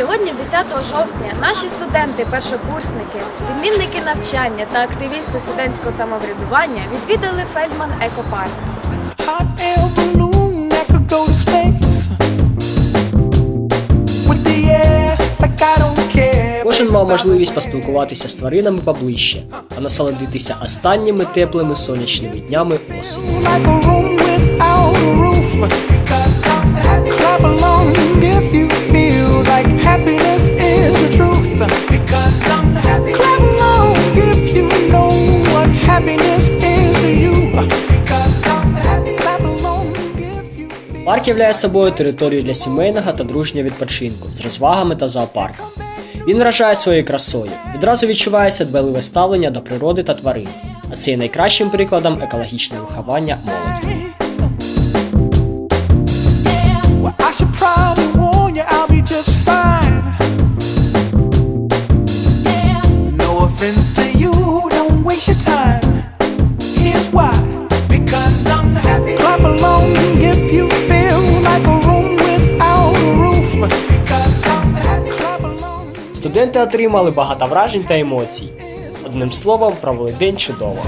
Сьогодні, 10 жовтня, наші студенти, першокурсники, відмінники навчання та активісти студентського самоврядування відвідали Фельдман Екопарк. Кожен мав можливість поспілкуватися з тваринами поближче та насолодитися останніми теплими сонячними днями осені. Парк являє собою територію для сімейного та дружнього відпочинку з розвагами та зоопарком. Він вражає своєю красою. Відразу відчувається дбайливе ставлення до природи та тварин, а це є найкращим прикладом екологічного виховання молоді. Well, I should Студенти отримали багато вражень та емоцій. Одним словом, провели день чудово.